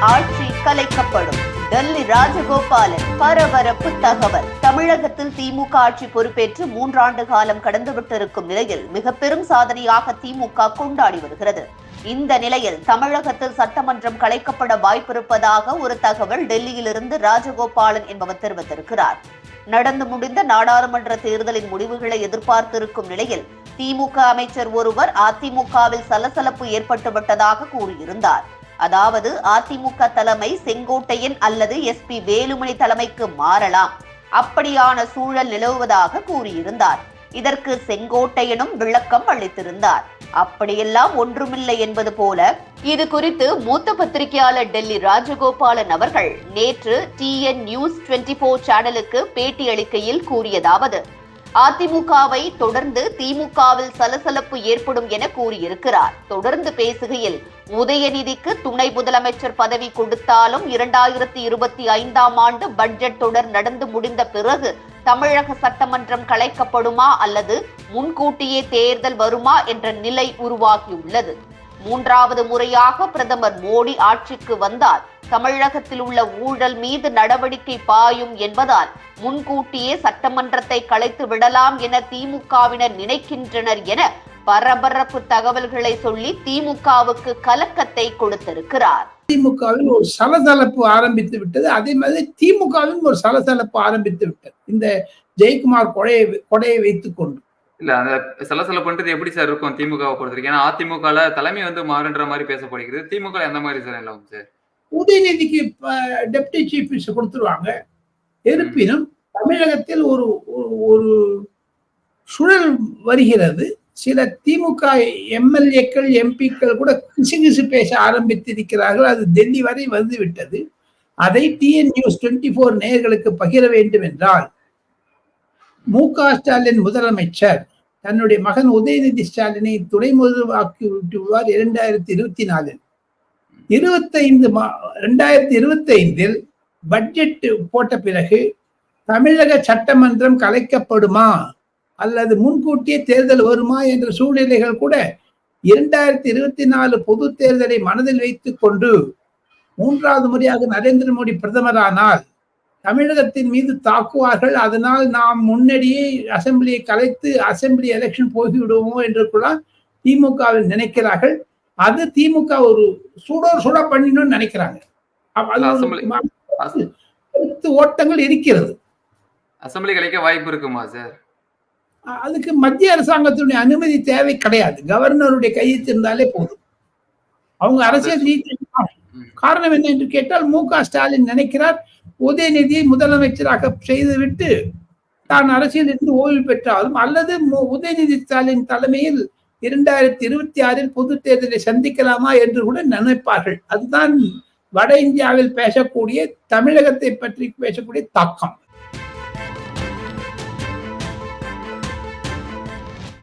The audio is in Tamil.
ஆட்சி கலைக்கப்படும். டெல்லி ராஜகோபாலன் பரபரப்பு தகவல். தமிழகத்தில் திமுக ஆட்சி பொறுப்பேற்று மூன்றாண்டு காலம் கடந்துவிட்டிருக்கும் நிலையில் மிக பெரும் சாதனையாக திமுக கொண்டாடி வருகிறது. இந்த நிலையில் தமிழகத்தில் சட்டமன்றம் கலைக்கப்பட வாய்ப்பிருப்பதாக ஒரு தகவல் டெல்லியிலிருந்து ராஜகோபாலன் என்பவர் தெரிவித்திருக்கிறார். நடந்து முடிந்த நாடாளுமன்ற தேர்தலின் முடிவுகளை எதிர்பார்த்திருக்கும் நிலையில் திமுக அமைச்சர் ஒருவர் அதிமுகவில் சலசலப்பு ஏற்பட்டுவிட்டதாக கூறியிருந்தார். அதாவது அதிமுக தலைமை செங்கோட்டையன் அல்லது எஸ் பி வேலுமணி தலைமைக்கு மாறலாம். அப்படியான சூழல் நிலவுவதாக கூறியிருந்தார். இதற்கு செங்கோட்டையனும் விளக்கம் அளித்திருந்தார். அப்படியெல்லாம் ஒன்றுமில்லை என்பது போல இது குறித்து மூத்த பத்திரிகையாளர் டெல்லி ராஜகோபாலன் அவர்கள் நேற்று டிஎன் நியூஸ் டுவெண்டி போர் சேனலுக்கு பேட்டியளிக்கையில் கூறியதாவது அதிமுகவை தொடர்ந்து திமுகவில் சலசலப்பு ஏற்படும் என கூறியிருக்கிறார். தொடர்ந்து பேசுகையில் உதயநிதிக்கு துணை முதலமைச்சர் பதவி கொடுத்தாலும் இரண்டாயிரத்தி இருபத்தி ஐந்தாம் ஆண்டு பட்ஜெட் தொடர் நடந்து முடிந்த பிறகு தமிழக சட்டமன்றம் கலைக்கப்படுமா அல்லது முன்கூட்டியே தேர்தல் வருமா என்ற நிலை உருவாகியுள்ளது. மூன்றாவது முறையாக பிரதமர் மோடி ஆட்சிக்கு வந்தால் தமிழகத்தில் உள்ள ஊழல் மீது நடவடிக்கை பாயும் என்பதால் முன்கூட்டியே சட்டமன்றத்தை கலைத்து விடலாம் என திமுகவினர் நினைக்கின்றனர் என பரபரப்பு தகவல்களை சொல்லி திமுகவுக்கு கலக்கத்தை கொடுத்திருக்கிறார். திமுகவில் ஒரு சலசலப்பு ஆரம்பித்து விட்டது. அதே மாதிரி திமுகவிலும் ஒரு சலசலப்பு ஆரம்பித்து விட்டது. இந்த ஜெயக்குமார் கொடையை கொடையை வைத்துக் கொண்டு இல்ல அந்த பண்றது எப்படி சார் இருக்கும் திமுகவை பொறுத்திருக்கு ஏன்னா அதிமுகல தலைமை வந்து மாறுன்ற மாதிரி பேசப்படுகிறது. திமுக எந்த மாதிரி சார் இல்லை சார் உதயநிதிக்கு டெப்டி சீஃப் மினிஸ்டர் கொடுத்துருவாங்க. இருப்பினும் தமிழகத்தில் ஒரு ஒரு- சுழல் வருகிறது. சில திமுக எம்எல்ஏக்கள் எம்பிக்கள் கூட கிசு பேச ஆரம்பித்திருக்கிறார்கள். அது டெல்லி வரை வந்து விட்டது அதை டிஎன் நியூஸ் டுவெண்ட்டி ஃபோர் நேயர்களுக்கு பகிர வேண்டும் என்றால் மு க ஸ்டாலின் முதலமைச்சர் தன்னுடைய மகன் உதயநிதி ஸ்டாலினை துணை முதல்வாக்கி விட்டுள்ளார் இரண்டாயிரத்தி இருபத்தி நாலில். இருபத்தைந்து மா ரெண்டாயிரத்தி இருபத்தைந்தில் பட்ஜெட் போட்ட பிறகு தமிழக சட்டமன்றம் கலைக்கப்படுமா அல்லது முன்கூட்டியே தேர்தல் வருமா என்ற சூழ்நிலைகள் கூட இரண்டாயிரத்தி இருபத்தி நாலு பொது தேர்தலை மனதில் வைத்துக் கொண்டு மூன்றாவது முறையாக நரேந்திர மோடி பிரதமரானால் தமிழகத்தின் மீது தாக்குவார்கள். அதனால் நாம் முன்னாடியே அசெம்பிளியை கலைத்து அசெம்பிளி எலெக்ஷன் போய்விடுவோம் என்று கூட திமுகவில் நினைக்கிறார்கள். அது திமுக ஒரு சுடோர் சுட பண்ணிடணும்னு நினைக்கிறாங்க. கருத்து ஓட்டங்கள் இருக்கிறது. அசெம்பிளி கலைக்க வாய்ப்பு இருக்குமா சார்? அதுக்கு மத்திய அரசாங்கத்தினுடைய அனுமதி தேவை கிடையாது. கவர்னருடைய கையெழுத்து இருந்தாலே போதும். அவங்க அரசியல் ரீதியாக ம். காரணம் என்ன என்று கேட்டால் மு க ஸ்டாலின் நினைக்கிறார் உதயநிதியை முதலமைச்சராக செய்துவிட்டு தான் அரசியல் இருந்து ஓய்வு பெற்றாலும் அல்லது உதயநிதி ஸ்டாலின் தலைமையில் இரண்டாயிரத்தி இருபத்தி ஆறில் பொது தேர்தலை சந்திக்கலாமா என்று கூட நினைப்பார்கள். அதுதான் வட இந்தியாவில் பேசக்கூடிய தமிழகத்தை பற்றி பேசக்கூடிய தாக்கம்.